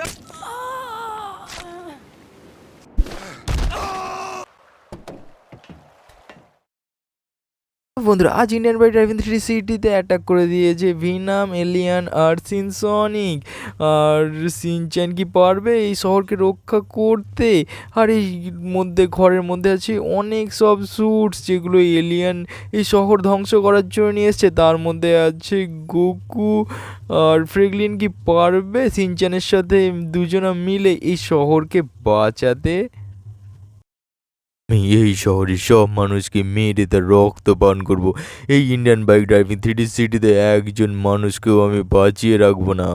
up বন্ধুরা, আজ Indian by driving three সিটিতে অ্যাটাক করে দিয়েছে ভিনাম এলিয়ান আর সিনসনিক আর সিনচ্যান কি পারবে এই শহরকে রক্ষা করতে? আর এই মধ্যে, ঘরের মধ্যে আছে অনেক সব স্যুটস যেগুলো এলিয়ান এই শহর ধ্বংস করার জন্য নিয়ে এসছে। তার মধ্যে আছে গোকু আর ফ্রেগলিন কি পারবে? সিনচ্যানের সাথে দুজনা মিলে এই শহরকে বাঁচাতে। আমি এই শহরের সব মানুষকে মেরে তার রক্ত পান করব। এই ইন্ডিয়ান বাইক ড্রাইভিং থ্রি সিটিতে একজন মানুষকেও আমি বাঁচিয়ে রাখব না।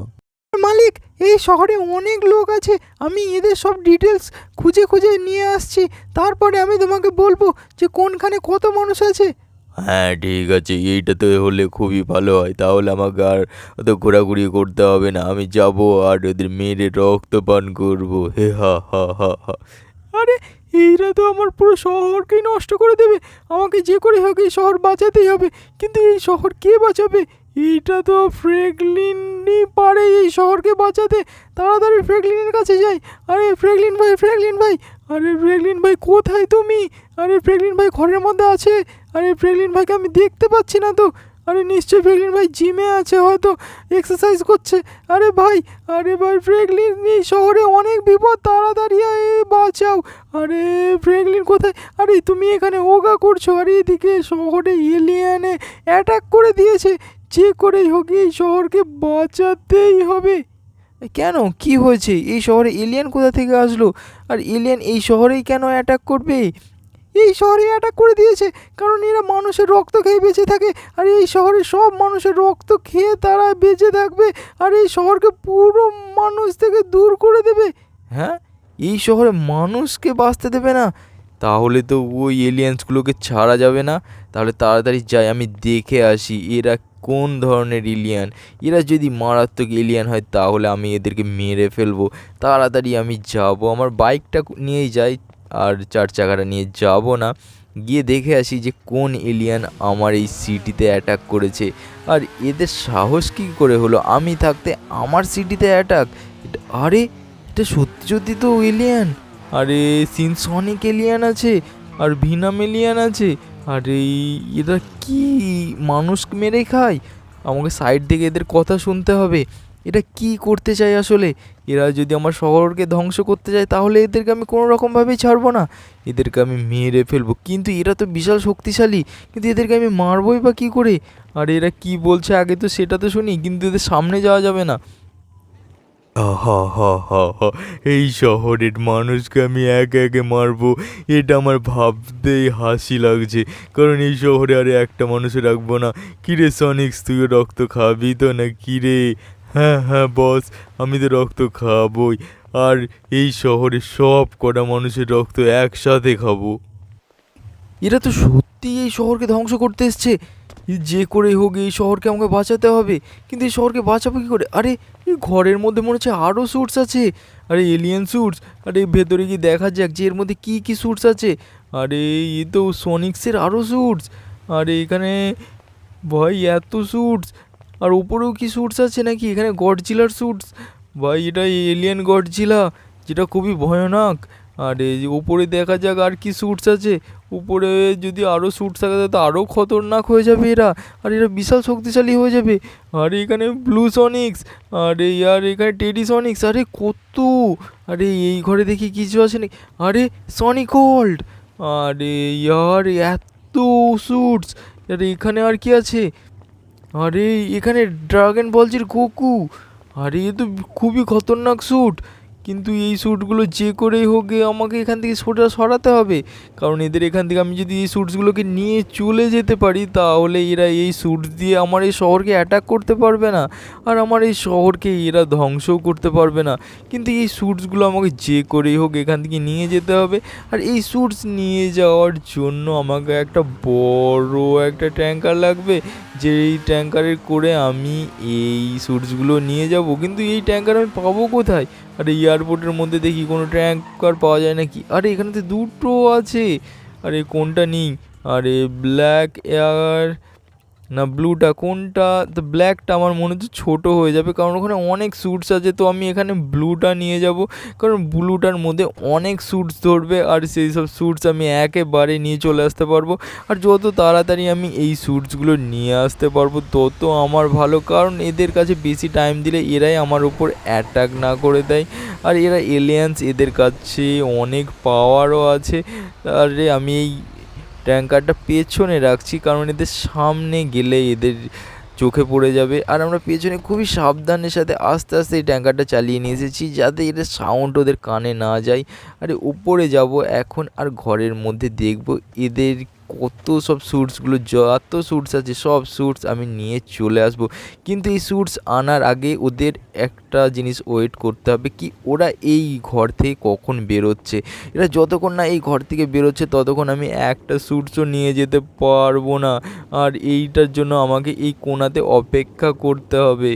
মালিক এই শহরে অনেক লোক আছে। আমি এদের সব ডিটেলস খুঁজে খুঁজে নিয়ে আসছি। তারপরে আমি তোমাকে বলব যে কোনখানে কত মানুষ আছে। হ্যাঁ ঠিক আছে। এইটাতে হলে খুবই ভালো হয়। তাহলে আমাকে আর অত ঘোরাঘুরি করতে হবে না। আমি যাব আর ওদের মেরে রক্ত পান করব। হে হা হা হা হা। আরে এইরা তো আমার পুরো শহরকেই নষ্ট করে দেবে। আমাকে যে করে হোক এই শহর বাঁচাতেই হবে। কিন্তু এই শহর কে বাঁচাবে? এইটা তো ফ্রেগলিনই পারে এই শহরকে বাঁচাতে। তাড়াতাড়ি ফ্রেগলিনের কাছে যাই। আরে, ফ্রেগলিন ভাই ফ্রেগলিন ভাই! আরে, ফ্রেগলিন ভাই, কোথায় তুমি? আরে, ফ্রেগলিন ভাই ঘরের মধ্যে আছে। আরে, ফ্রেগলিন ভাইকে আমি দেখতে পাচ্ছি না তো। আরে নিশ্চয়ই ফ্রেগলিন ভাই জিমে আছে, হয়তো এক্সারসাইজ করছে। আরে ভাই আরে ভাই ফ্রেগলিন এই শহরে অনেক বিপদ, তাড়াতাড়ি বাঁচাও। আরে ফ্রেগলিন কোথায়? আরে তুমি এখানে ওগা করছ। আরে এদিকে শহরে এলিয়ানে অ্যাটাক করে দিয়েছে। যে করেই হোক, এই শহরকে বাঁচাতেই হবে। কেন? কি হয়েছে? এই শহরে এলিয়ান কোথা থেকে আসলো? আর এলিয়ান এই শহরেই কেন অ্যাটাক করবে? এই শহরে অ্যাটাক করে দিয়েছে। কারণ এরা মানুষের রক্ত খেয়ে বেঁচে থাকে। আর এই শহরে সব মানুষের রক্ত খেয়ে তারা বেঁচে থাকবে। আর এই শহরকে পুরো মানুষ থেকে দূর করে দেবে। হ্যাঁ? এই শহরে মানুষকে বাঁচতে দেবে না। তাহলে তো ওই এলিয়েন্সগুলোকে ছাড়া যাবে না। তাহলে তাড়াতাড়ি যাই, আমি দেখে আসি এরা কোন ধরনের এলিয়ান এরা যদি মারাত্মক এলিয়ান হয়, তাহলে আমি এদেরকে মেরে ফেলব। তাড়াতাড়ি আমি যাব। আমার বাইকটা নিয়েই যাই। আর চার চাকাটা নিয়ে যাব না। গিয়ে দেখে আসি যে কোন এলিয়ান আমার এই সিটিতে অ্যাটাক করেছে। আর এদের সাহস কী করে হলো? আমি থাকতে আমার সিটিতে অ্যাটাক আরে, এটা সত্যি সত্যি তো এলিয়ান আরে সিনসনিক এলিয়ান আছে, আর ভিনাম এলিয়ান আছে। আরে, এরা কি মানুষ মেরে খায়? আমাকে সাইড থেকে এদের কথা শুনতে হবে। এটা কি করতে চাই আসলে? এরা যদি আমার শহরকে ধ্বংস করতে চায়, তাহলে এদেরকে আমি কোনো রকমভাবেই ছাড়বো না। এদেরকে আমি মেরে ফেলব। কিন্তু এরা তো বিশাল শক্তিশালী। কিন্তু এদেরকে আমি মারবোই বা কী করে? আর এরা কি বলছে? আগে তো সেটা তো শুনি, কিন্তু এদের সামনে যাওয়া যাবে না। এই শহরের মানুষকে আমি একে একে মারবো। এটা আমার ভাবতেই হাসি লাগছে। কারণ এই শহরে আরে একটা মানুষ রাখব না। কিরে সনিক্স তুইও রক্ত খাবি তো না কিরে হ্যাঁ হ্যাঁ বস আমি তো রক্ত খাবই। আর এই শহরে সব কটা মানুষের রক্ত একসাথে খাব। এরা তো সত্যি এই শহরকে ধ্বংস করতে এসছে। যে করেই হোক এই শহরকে আমাকে বাঁচাতে হবে। কিন্তু এই শহরকে বাঁচাবো কী করে? আরে, এই ঘরের মধ্যে মনে হচ্ছে আরও স্যুটস আছে। আরে এলিয়েন স্যুটস আরে, ভেতরে গিয়ে দেখা যাক যে এর মধ্যে কী কী স্যুটস আছে। আরে, এ তো সনিক্সের আরও স্যুটস আরে, এখানে, ভাই, এত স্যুটস আর উপরেও কি স্যুটস আছে নাকি? এখানে গডজিলার স্যুটস ভাই, এটা এলিয়েন গডজিলা যেটা খুবই ভয়ানক। আর এই উপরে দেখা যাক আর কি স্যুটস আছে। উপরে যদি আরও স্যুট থাকে তো আরও খতরনাক হয়ে যাবে এরা। আর এরা বিশাল শক্তিশালী হয়ে যাবে। আর এখানে ব্লু সনিক্স আরে আর এখানে টেডি সনিক্স আরে, কত! আরে, এই ঘরে দেখি কিছু আছে নাকি? আরে সনিক হোল্ড আরে, ইয়ার, এত স্যুটস আর এখানে আর কি আছে? আরে এখানে ড্রাগন বলজির গোকু আরে এ তো খুবই খতরনাক স্যুট। কিন্তু এই স্যুটগুলো যে করেই হোক আমাকে এখান থেকে সোটা সরাতে হবে। কারণ এদের এখান থেকে আমি যদি এই স্যুটসগুলোকে নিয়ে চলে যেতে পারি, তাহলে এরা এই স্যুট দিয়ে আমার এই শহরকে অ্যাটাক করতে পারবে না। আর আমার এই শহরকে এরা ধ্বংসও করতে পারবে না। কিন্তু এই স্যুটসগুলো আমাকে যে করেই হোক এখান থেকে নিয়ে যেতে হবে। আর এই স্যুটস নিয়ে যাওয়ার জন্য আমাকে একটা বড় একটা ট্যাঙ্কার লাগবে। যে এই ট্যাঙ্কারে করে আমি এই স্যুটসগুলো নিয়ে যাব। কিন্তু এই ট্যাঙ্কার আমি পাবো কোথায়? আরে এয়ারপোর্টের মধ্যে দেখি কোনো ট্যাঙ্কার পাওয়া যায় নাকি? আরে এখানে তো দুটো আছে। আরে কোনটা নিই? আরে ব্ল্যাক এয়ার না ব্লুটা কোনটা? তো ব্ল্যাকটা আমার মনে হচ্ছে ছোটো হয়ে যাবে, কারণ ওখানে অনেক স্যুটস আছে, তো আমি এখানে ব্লুটা নিয়ে যাব, কারণ ব্লুটার মধ্যে অনেক স্যুটস ধরবে, আর সেই সব স্যুটস আমি একেবারে নিয়ে চলে আসতে পারব, আর যত তাড়াতাড়ি আমি এই স্যুটসগুলো নিয়ে আসতে পারব, তত আমার ভালো, কারণ এদের কাছে বেশি টাইম দিলে এরাই আমার উপর অ্যাটাক না করে দেয়, আর এরা এলিয়েন্স এদের কাছে অনেক পাওয়ারও আছে, আরে আমি এই ট্যাঙ্কারটা পেছনে রাখছি, কারণ এদের সামনে গেলে এদের চোখে পড়ে যাবে। আর আমরা পেছনে খুবই সাবধানের সাথে আস্তে আস্তে এই ট্যাঙ্কারটা চালিয়ে নিয়ে এসেছি, যাতে এটা সাউন্ড ওদের কানে না যায়। আরে, উপরে যাব এখন আর ঘরের মধ্যে দেখব এদের কত সব স্যুটসগুলো যত স্যুটস আছে, সব স্যুটস আমি নিয়ে চলে আসব। কিন্তু এই স্যুটস আনার আগে ওদের একটা জিনিস ওয়েট করতে হবে কি ওরা এই ঘর থেকে কখন বেরোচ্ছে। এরা যতক্ষণ না এই ঘর থেকে বেরোচ্ছে, ততক্ষণ আমি একটা স্যুটসও নিয়ে যেতে পারব না। আর এইটার জন্য আমাকে এই কোনাতে অপেক্ষা করতে হবে।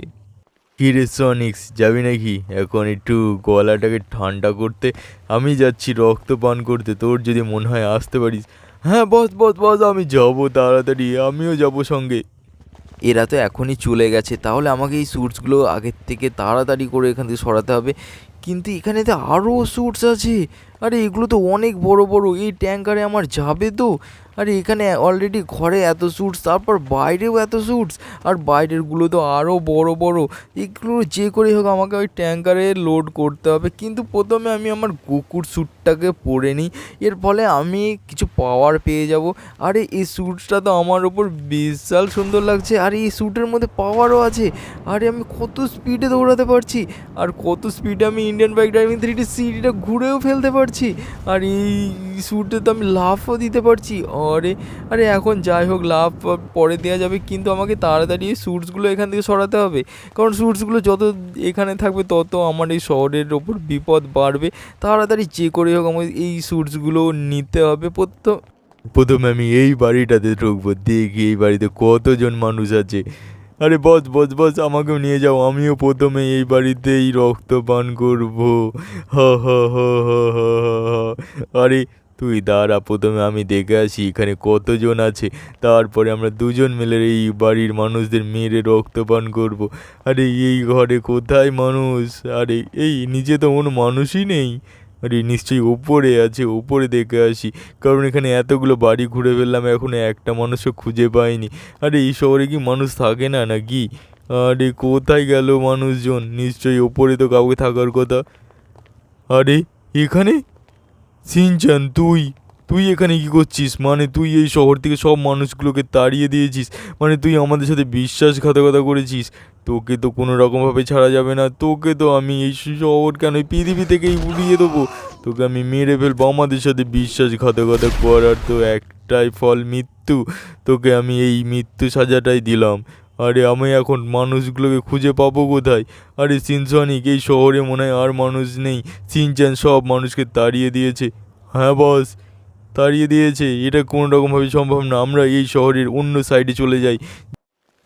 কিরে সনিক্স, যাবি নাকি? এখন একটু গলাটাকে ঠান্ডা করতে। আমি যাচ্ছি রক্ত পান করতে, তোর যদি মনে হয় আসতে পারিস। হ্যাঁ বস বস বস, আমি যাব তাড়াতাড়ি, আমিও যাব সঙ্গে। এরা তো এখনই চলে গেছে, তাহলে আমাকে এই স্যুটসগুলো আগের থেকে তাড়াতাড়ি করে এখান থেকে সরাতে হবে। কিন্তু এখানে তো আরও স্যুটস আছে। আরে, এগুলো তো অনেক বড় বড়, এই ট্যাঙ্কারে আমার যাবে তো। আরে, এখানে অলরেডি ঘরে এত স্যুটস তারপর বাইরেও এত স্যুটস আর বাইরেরগুলো তো আরও বড় বড়। এগুলো যে করে হোক, আমাকে ওই ট্যাঙ্কারে লোড করতে হবে। কিন্তু প্রথমে আমি আমার কুকুর স্যুটটাকে পরে নিই। এর ফলে আমি কিছু পাওয়ার পেয়ে যাব। আরে, এই স্যুটটা তো আমার ওপর বিশাল সুন্দর লাগছে। আর, এই স্যুটের মধ্যে পাওয়ারও আছে। আরে, আমি কত স্পিডে দৌড়াতে পারছি। আর কত স্পিডে আমি ইন্ডিয়ান বাইক ড্রাইভিং থ্রিটি সিটিটা ঘুরেও ফেলতে পারছি। আর এই স্যুটে তো আমি লাফও দিতে পারছি। আরে আরে এখন যাই হোক, লাভ পরে দেওয়া যাবে, কিন্তু আমাকে তাড়াতাড়ি স্যুটসগুলো এখান থেকে সরাতে হবে। কারণ স্যুটসগুলো যত এখানে থাকবে, তত আমার এই শহরের ওপর বিপদ বাড়বে। তাড়াতাড়ি যে করে হোক, আমাকে এই স্যুটসগুলো নিতে হবে। প্রথম প্রথমে আমি এই বাড়িটাতে ঢুকবো, দেখি এই বাড়িতে কতজন মানুষ আছে। আরে বস বস বস, আমাকেও নিয়ে যাও, আমিও প্রথমে এই বাড়িতেই রক্ত পান করব হ হ হ হ হ। আরে তুই দাঁড়া, প্রথমে আমি দেখে আসি এখানে কতজন আছে। তারপরে আমরা দুজন মিলে এই বাড়ির মানুষদের মেরে রক্তপান করব। আরে, এই ঘরে কোথায় মানুষ? আরে, এই নিচে তো কোনো মানুষই নেই। আরে, নিশ্চয়ই ওপরে আছে ওপরে দেখে আসি। কারণ এখানে এতগুলো বাড়ি ঘুরে ফেললাম, এখনও একটা মানুষও খুঁজে পাইনি। আরে, এই শহরে কি মানুষ থাকে না নাকি? আরে, কোথায় গেল মানুষজন? নিশ্চয়ই ওপরে তো কাউকে থাকার কথা। আরে, এখানে? সিনচান, তুই তুই এখানে কি করছিস? মানে তুই এই শহর থেকে সব মানুষগুলোকে তাড়িয়ে দিয়েছিস? মানে তুই আমাদের সাথে বিশ্বাসঘাতকতা করেছিস? তোকে তো কোনো রকমভাবে ছাড়া যাবে না। তোকে তো আমি এই শহর কেন পৃথিবী থেকেই উড়িয়ে দেবো? তোকে আমি মেরে ফেলব। আমাদের সাথে বিশ্বাসঘাতকতা করার তো একটাই ফল মৃত্যু। তোকে আমি এই মৃত্যু সাজাটাই দিলাম। আরে, আমি এখন মানুষগুলোকে খুঁজে পাবো কোথায়? আরে, সিনসনিক, এই শহরে মনে হয় আর মানুষ নেই। সিনচান সব মানুষকে তাড়িয়ে দিয়েছে। হ্যাঁ বস, তাড়িয়ে দিয়েছে। এটা কোনো রকমভাবে সম্ভব না। আমরা এই শহরের অন্য সাইডে চলে যাই।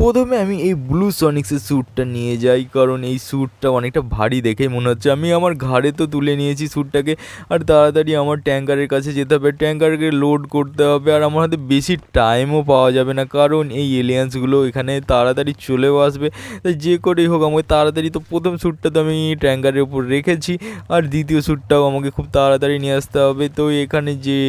প্রথমে আমি এই ব্লু সনিক্সের স্যুটটা নিয়ে যাই, কারণ এই স্যুটটা অনেকটা ভারী দেখে মনে হচ্ছে। আমি আমার ঘাড়ে তো তুলে নিয়েছি স্যুটটাকে আর তাড়াতাড়ি আমার ট্যাঙ্কারের কাছে যেতে হবে। ট্যাঙ্কারকে লোড করতে হবে, আর আমার হাতে বেশি টাইমও পাওয়া যাবে না, কারণ এই এলিয়েন্সগুলো এখানে তাড়াতাড়ি চলেও আসবে। তাই যে করেই হোক, আমাকে তাড়াতাড়ি তো প্রথম স্যুটটা তো আমি ট্যাঙ্কারের উপর রেখেছি, আর দ্বিতীয় স্যুটটাও আমাকে খুব তাড়াতাড়ি নিয়ে আসতে হবে। তো এখানে যে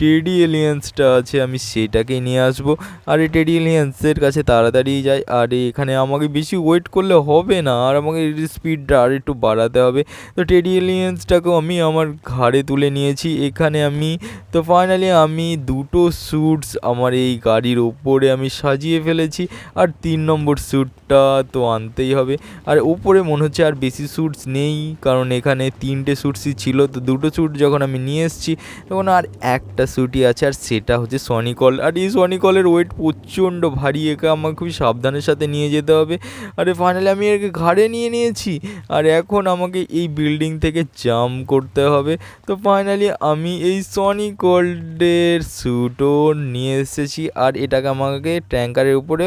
টেডি এলিয়েন্সটা আছে, আমি সেটাকে নিয়ে আসব। আর এই টেডি এলিয়েন্সের কাছে তাড়াতাড়ি যাই। আর এখানে আমাকে বেশি ওয়েট করলে হবে না, আর আমাকে স্পিডটা আর একটু বাড়াতে হবে। তো টেডি এলিয়েন্সটাকেও আমি আমার ঘাড়ে তুলে নিয়েছি। এখানে আমি, তো ফাইনালি আমি দুটো স্যুটস আমার এই গাড়ির ওপরে আমি সাজিয়ে ফেলেছি। আর তিন নম্বর স্যুটটা তো আনতেই হবে। আর ওপরে মনে হচ্ছে আর বেশি স্যুটস নেই, কারণ এখানে তিনটে স্যুটসই ছিল। তো দুটো স্যুট যখন আমি নিয়ে এসেছি, তখন আর একটা স্যুটই আছে আর সেটা হচ্ছে সনিকল আর এই সনিকলের ওয়েট প্রচণ্ড ভারী, একে আমাকে খুবই সাবধানের সাথে নিয়ে যেতে হবে। আরে ফাইনালি আমি একে ঘাড়ে নিয়ে নিয়েছি। আর এখন আমাকে এই বিল্ডিং থেকে জাম্প করতে হবে। তো ফাইনালি আমি এই সনি গোল্ডের স্যুটও নিয়ে এসেছি আর এটাকে আমাকে ট্যাঙ্কারের উপরে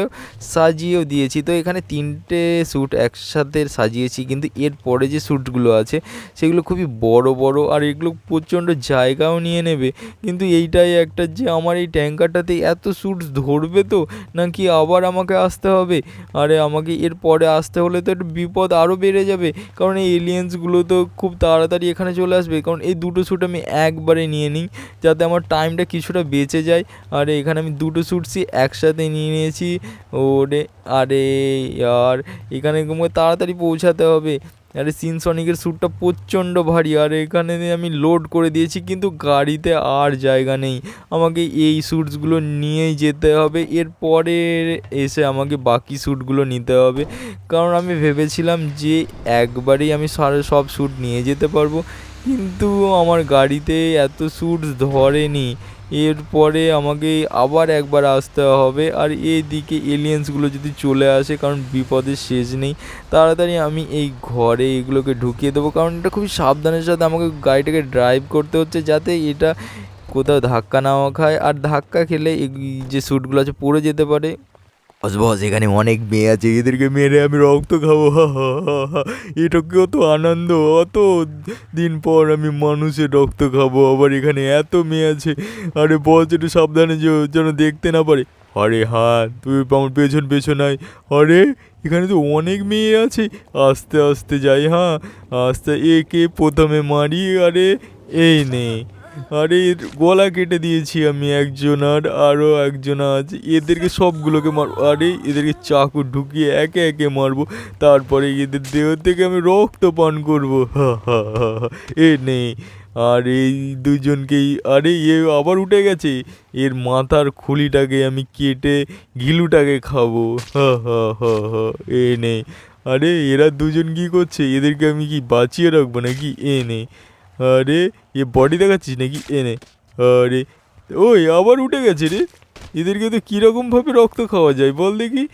সাজিয়েও দিয়েছি। তো এখানে তিনটে স্যুট একসাথে সাজিয়েছি, কিন্তু এর পরে যে স্যুটগুলো আছে, সেগুলো খুবই বড় বড় আর এগুলো প্রচণ্ড জায়গাও নিয়ে নেবে। কিন্তু এইটাই একটা যে আমার এই ট্যাঙ্কারটাতে এত স্যুটস ধরবে তো? নাকি আবার আমাকে আসতে হবে? আরে আমাকে এর পরে আসতে হলে তো একটু বিপদ আরও বেড়ে যাবে। কারণ এই এলিয়েন্সগুলো তো খুব তাড়াতাড়ি এখানে চলে আসবে। কারণ এই দুটো স্যুট আমি একবারে নিয়ে নিই, যাতে আমার টাইমটা কিছুটা বেঁচে যায়। আর এখানে আমি দুটো স্যুটসই একসাথে নিয়ে নিয়েছি। ওরে, আরে, আর এখানে তাড়াতাড়ি পৌঁছাতে হবে। আরে সিনসনিকের স্যুটটা প্রচণ্ড ভারী। আর এখানে আমি লোড করে দিয়েছি, কিন্তু গাড়িতে আর জায়গা নেই। আমাকে এই স্যুটসগুলো নিয়েই যেতে হবে। এরপরে এসে আমাকে বাকি স্যুটগুলো নিতে হবে। কারণ আমি ভেবেছিলাম যে একবারেই আমি সারা, সব স্যুট নিয়ে যেতে পারব। কিন্তু আমার গাড়িতে এত স্যুটস ধরেনি। এরপরে আমাকে আবার একবার আসতে হবে। আর এইদিকে এলিয়েন্সগুলো যদি চলে আসে, কারণ বিপদের শেষ নেই, তাড়াতাড়ি আমি এই ঘরে এগুলোকে ঢুকিয়ে দেবো। কারণ এটা খুবই সাবধানের সাথে আমাকে গাড়িটাকে ড্রাইভ করতে হচ্ছে, যাতে এটা কোথাও ধাক্কা না খায়। আর ধাক্কা খেলে যে স্যুটগুলো আছে, পড়ে যেতে পারে। বস বস এখানে অনেক মেয়ে আছে, এদেরকে মেরে আমি রক্ত খাব এটা কত আনন্দ, অত দিন পর আমি মানুষের রক্ত খাব, আবার এখানে এত মেয়ে আছে। আরে বস একটু সাবধানে যেন দেখতে না পারে। আরে হ্যাঁ তুই আমার পেছন পেছন আয়। আরে, এখানে তো অনেক মেয়ে আছে। আস্তে আস্তে যাই হ্যাঁ আস্তে, একে প্রথমে মারি, আরে, এই নে। আরে, গলা কেটে দিয়েছি আমি একজন আর আরও একজন আছে। এদেরকে সবগুলোকে মার আরে, এদেরকে চাকু ঢুকিয়ে একে একে মারবো। তারপরে এদের দেহ থেকে আমি রক্ত পান করব। এ নে আর, এই দুজনকেই, আরে, এ আবার উঠে গেছে। এর মাথার খুলিটাকে আমি কেটে গিলুটাকে খাব। এ নে আরে, এরা দুজন কি করছে? এদেরকে আমি কি বাঁচিয়ে রাখব নাকি? এ নে আরে এ বডি দেখাচ্ছিস নাকি? এনে আরে, ওই আবার উঠে গেছে রে। এদেরকে তো কীরকমভাবে রক্ত খাওয়া যায় বল দেখি।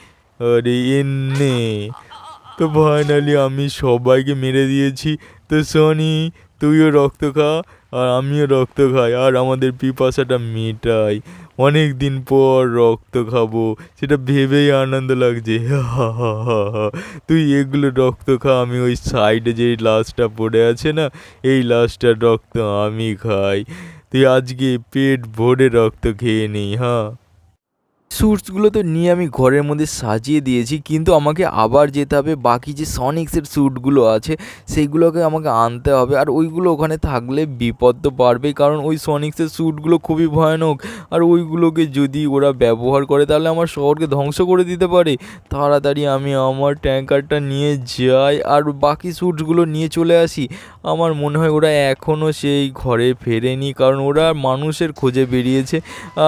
আরে এনে তো ফাইনালি আমি সবাইকে মেরে দিয়েছি। তো সনি, তুইও রক্ত খা, আর আমিও রক্ত খাই, আর আমাদের পিপাসাটা মেটাই। অনেক দিন পর রক্ত খাব। সেটা ভেবেই আনন্দ লাগছে। তুই এগুলো রক্ত খা, আমি ওই সাইডে যে লাশটা পড়ে আছে না, এই লাশটার রক্ত আমি খাই। তুই আজকে পেট ভরে রক্ত খেয়ে নিই হ্যাঁ? স্যুটসগুলো তো নিয়ে আমি ঘরের মধ্যে সাজিয়ে দিয়েছি, কিন্তু আমাকে আবার যেতে হবে। বাকি যে সনিক্সের স্যুটগুলো আছে, সেইগুলোকে আমাকে আনতে হবে। আর ওইগুলো ওখানে থাকলে বিপদ তো বাড়বেই, কারণ ওই সনিক্সের স্যুটগুলো খুবই ভয়ানক। আর ওইগুলোকে যদি ওরা ব্যবহার করে, তাহলে আমার শহরকে ধ্বংস করে দিতে পারে। তাড়াতাড়ি আমি আমার ট্যাঙ্কারটা নিয়ে যাই, আর বাকি স্যুটসগুলো নিয়ে চলে আসি। আমার মনে হয় ওরা এখনও সেই ঘরে ফেরেনি, কারণ ওরা মানুষের খোঁজে বেরিয়েছে।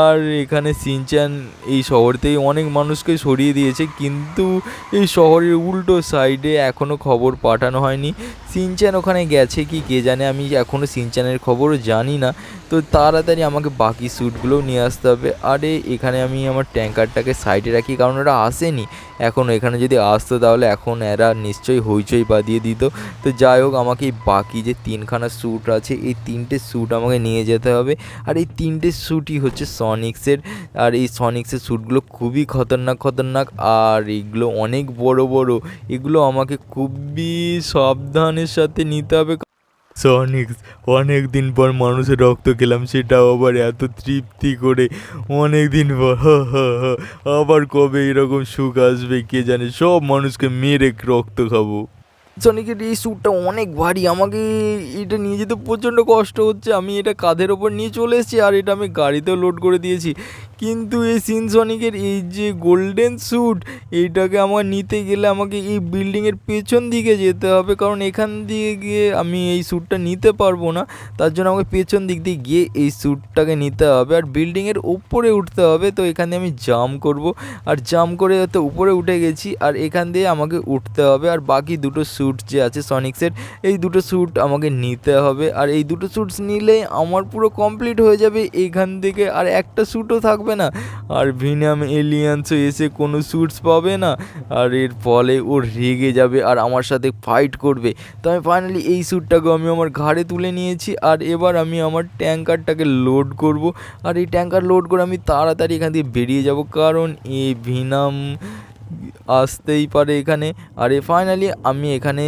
আর এখানে সিনচান এই শহরতেই অনেক মানুষকে সরিয়ে দিয়েছে, কিন্তু এই শহরের উল্টো সাইডে এখনও খবর পাঠানো হয়নি। সিনচ্যান ওখানে গেছে কি, কে জানে? আমি এখনও সিনচ্যানের খবর জানি না। তো তাড়াতাড়ি আমাকে বাকি স্যুটগুলোও নিয়ে আসতে হবে। আরে, এখানে আমি আমার ট্যাঙ্কারটাকে সাইডে রাখি, কারণ ওরা আসেনি। এখন এখানে যদি আসতো তাহলে এখন এরা নিশ্চয়ই হইচই বাঁধিয়ে দিত। তো যাই হোক, আমাকে বাকি যে তিনখানা স্যুট আছে, এই তিনটে স্যুট আমাকে নিয়ে যেতে হবে। আর এই তিনটে স্যুটই হচ্ছে সনিক্সের আর এই সনিক্সের স্যুটগুলো খুবই খতরনাক খতরনাক। আর এগুলো অনেক বড় বড়। এগুলো আমাকে খুবই সাবধানের সাথে নিতে হবে সনিক্স অনেক দিন পর মানুষের রক্ত খেলাম, সেটাও আবার এত তৃপ্তি করে। অনেক দিন পর। আবার কবে এরকম সুখ আসবে কে জানে? সব মানুষকে মেরে রক্ত খাব। সনিকের এই স্যুটটা অনেক ভারী। আমাকে এটা নিয়ে যেতে প্রচণ্ড কষ্ট হচ্ছে। আমি এটা কাঁধের ওপর নিয়ে চলে এসেছি আর এটা আমি গাড়িতেও লোড করে দিয়েছি। কিন্তু এই সিনসনিকের এই যে গোল্ডেন স্যুট এইটাকে আমার নিতে গেলে আমাকে এই বিল্ডিংয়ের পেছন দিকে যেতে হবে। কারণ এখান দিয়ে গিয়ে আমি এই স্যুটটা নিতে পারব না। তার জন্য আমাকে পেছন দিক দিয়ে গিয়ে এই স্যুটটাকে নিতে হবে। আর বিল্ডিংয়ের উপরে উঠতে হবে, তো এখান আমি জাম করব। আর জাম করে তো উপরে উঠে গেছি, আর এখান দিয়ে আমাকে উঠতে হবে। আর বাকি দুটো স্যুট যে আছে সনিক্সের এই দুটো স্যুট আমাকে নিতে হবে। আর এই দুটো স্যুটস নিলে আমার পুরো কমপ্লিট হয়ে যাবে এইখান থেকে। আর একটা স্যুটও থাকবে না। আর ভিনাম এলিয়ান্সও এসে কোনো স্যুটস পাবে না। আর এর ফলে ও রেগে যাবে আর আমার সাথে ফাইট করবে। তো আমি ফাইনালি এই স্যুটটাকে আমি আমার ঘাড়ে তুলে নিয়েছি। আর এবার আমি আমার ট্যাঙ্কারটাকে লোড করব। আর এই ট্যাঙ্কার লোড করে আমি তাড়াতাড়ি এখান থেকে বেরিয়ে যাব। কারণ এই ভিনাম আসতেই পারে এখানে। আরে ফাইনালি আমি এখানে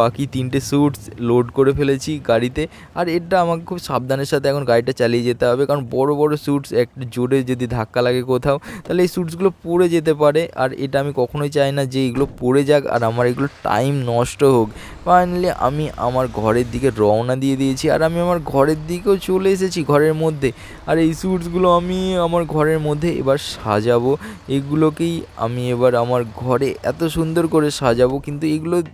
বাকি তিনটে স্যুটস লোড করে ফেলেছি গাড়িতে। আর এটা আমাকে খুব সাবধানের সাথে এখন গাড়িটা চালিয়ে যেতে হবে। কারণ বড় বড় স্যুটস একটা জোরে যদি ধাক্কা লাগে কোথাও, তাহলে এই স্যুটসগুলো পড়ে যেতে পারে। আর এটা আমি কখনোই চাই না যে এগুলো পড়ে যাক আর আমার এগুলো টাইম নষ্ট হোক। ফাইনালি আমি আমার ঘরের দিকে রওনা দিয়ে দিয়েছি আর আমি আমার ঘরের দিকেও চলে এসেছি ঘরের মধ্যে। আর এই স্যুটসগুলো আমি আমার ঘরের মধ্যে এবার সাজাবো। এগুলোকেই আমি এবার আমার ঘরে এত সুন্দর করে সাজাবো, কিন্তু এগুলোর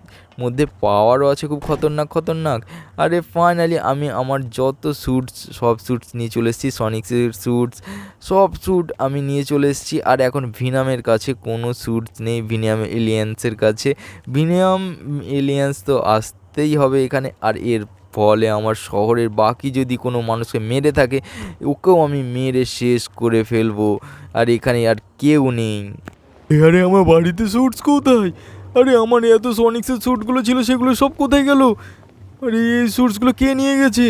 মধ্যে পাওয়ারও আছে খুব খতরনাক খতরনাক। আরে ফাইনালি আমি আমার যত স্যুটস সব স্যুটস নিয়ে চলে এসেছি সনিক্সের স্যুটস সব স্যুট আমি নিয়ে চলে এসেছি। আর এখন ভিনামের কাছে কোনো স্যুটস নেই ভিনিয়াম এলিয়েন্সের কাছে। ভিনিয়াম এলিয়েন্স তো আসতেই হবে এখানে। আর এর ফলে আমার শহরের বাকি যদি কোনো মানুষকে মেরে থাকে, ওকেও আমি মেরে শেষ করে ফেলব। আর এখানে আর কেউ নেই। আরে আমার বাড়িতে স্যুটস কোথায়? আরে আমার এত সনিক্সের স্যুটগুলো ছিল, সেগুলো সব কোথায় গেল? আরে এই স্যুটসগুলো কে নিয়ে গেছে?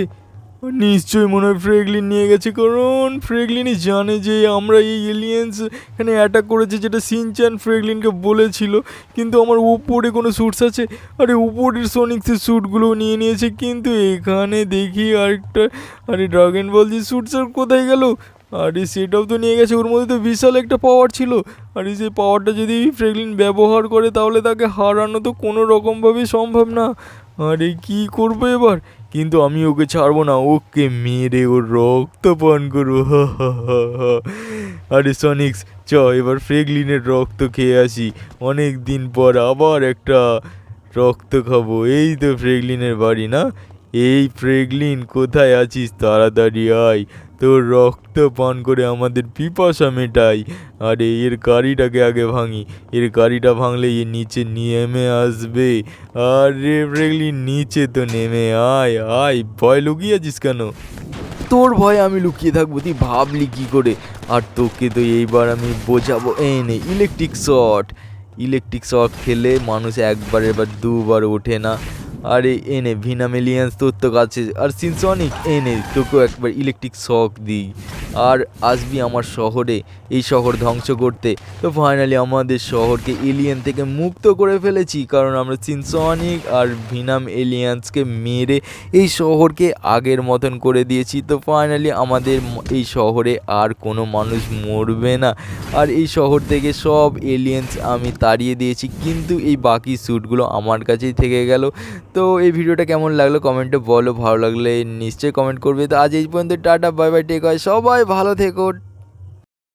নিশ্চয়ই মনে হয় ফ্রেগলিন নিয়ে গেছে, কারণ ফ্রেগলিনই জানে যে আমরা এই এলিয়েন্স এখানে অ্যাটাক করেছে, যেটা সিনচান ফ্রেগলিনকে বলেছিল। কিন্তু আমার উপরে কোনো স্যুটস আছে? আরে উপরের সোনিক্সের স্যুটগুলো নিয়ে নিয়েছে, কিন্তু এখানে দেখি আরেকটা। আরে ড্রাগন বল যে স্যুটস আর কোথায় গেল? আরে সেটাও তো নিয়ে গেছে, ওর মধ্যে তো বিশাল একটা পাওয়ার ছিল। আরে সেই পাওয়ারটা যদি ফ্রেগলিন ব্যবহার করে, তাহলে তাকে হারানো তো কোনো রকমভাবেই সম্ভব না। আরে কি করব এবার? কিন্তু আমি ওকে ছাড়বো না, ওকে মেরে ওর রক্ত পান করব। আরে সনিক্স চ, এবার ফ্রেগলিনের রক্ত খেয়ে আসি। অনেক দিন পর আবার একটা রক্ত খাব। এই তো ফ্রেগলিনের বাড়ি, না? এই ফ্রেগলিন কোথায় আছিস? তাড়াতাড়ি আয়। তোর রক্ত পান করে আমাদের পিপাসা মেটাই। আরে, এর গাড়িটাকে আগে ভাঙি। এর গাড়িটা ভাঙলে এ নিচে নেমে আসবে। আরে ফ্রেগলিন নিচে তো নেমে আয় আয়। ভয় লুকিয়ে আছিস কেন? তোর ভয়ে আমি লুকিয়ে থাকব, তুই ভাবলি কি করে? আর তোকে তো এইবার আমি বোঝাবো। এই নে ইলেকট্রিক শট ইলেকট্রিক শট খেলে মানুষ একবার এবার দুবার ওঠে না। আরে এনে ভিনামেলিয়ান্স তোর তো কাছে আর সিনসনিক এনে তোকেও একবার ইলেকট্রিক শক দিই। আর আসবি আমার শহরে। এই শহর ধ্বংস করতে। তো ফাইনালি আমাদের শহরকে এলিয়েন থেকে মুক্ত করে ফেলেছি, কারণ আমরা সিনসনিক আর ভিনাম এলিয়েন্সকে মেরে এই শহরকে আগের মতন করে দিয়েছি। তো ফাইনালি আমাদের এই শহরে আর কোনো মানুষ মরবে না। আর এই শহর থেকে সব এলিয়েন্স আমি তাড়িয়ে দিয়েছি, কিন্তু এই বাকি স্যুটগুলো আমার কাছেই থেকে গেল। তো এই ভিডিওটা কেমন লাগল কমেন্টে বলো, ভালো লাগলে নিশ্চয়ই কমেন্ট করবে। তো আজ এই পর্যন্ত, টাটা বাই বাই টেক হয় সবাই ভালো থেকো।